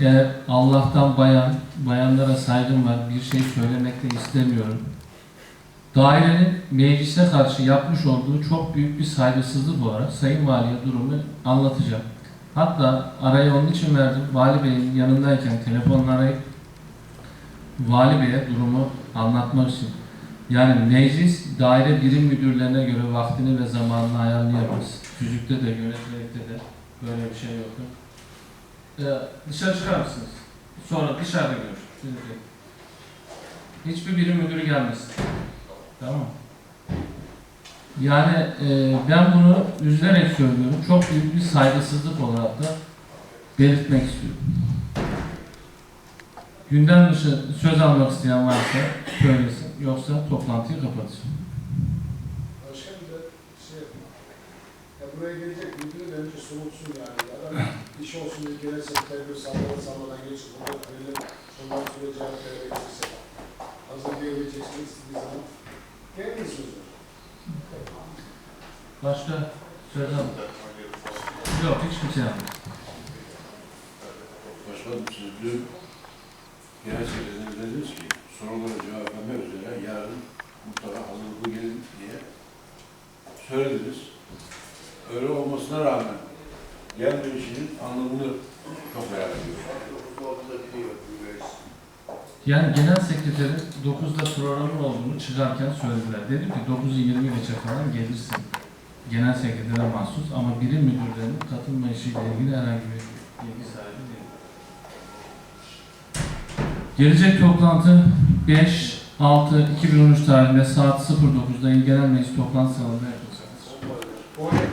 Eğer Allah'tan bayan, bayanlara saygım var, bir şey söylemek de istemiyorum. Dairenin meclise karşı yapmış olduğu çok büyük bir saygısızlık bu ara. Sayın Vali'ye durumu anlatacağım. Hatta arayı onun için verdim. Vali Bey'in yanındayken telefonla arayıp Vali Bey'e durumu anlatmak için. Yani meclis daire birim müdürlerine göre vaktini ve zamanını ayarlayamaz. Tüzükte de yönetmelikte de böyle bir şey yok. Ee, dışarı çıkar mısınız? Sonra dışarıda görüşürüz. Hiçbir birim müdürü gelmesin. Tamam? Yani e, ben bunu üzülerek söylüyorum. Çok büyük bir saygısızlık olarak da belirtmek istiyorum. Gündem dışı söz almak isteyen varsa söylesin. Yoksa toplantıyı kapatacağım. Başka bir şey yapma. Ya buraya gelecek müdürü de önce soğutsun yani. İş olsun diye genel sekreter bir sallada salladan geçip burada belli ondan sonra cevap verebilirse. Hazır diyebileceksin istediği zaman. Gelmeyin sözler. Başka söz. Yok hiç kimse yapmaz. Başkanım siz dün genel sekreterine dediniz ki sorulara cevap vermek üzere yarın mutlaka hazırlıklı gelin diye söylediniz. Öyle olmasına rağmen gelmeyişinin anlamını çok merak ediyorum. Yani genel sekreterin 9'da programın olduğunu çıkarken söylediler. Dedim ki 9'u 20 geçe falan gelirsin. Genel sekretere mahsus ama birim müdürlerinin katılma işiyle ilgili herhangi bir bilgi sahibi değil. Gelecek toplantı 5 6 2013 tarihinde saat 09'da İl Genel Meclis toplantı salonunda yapılacaktır.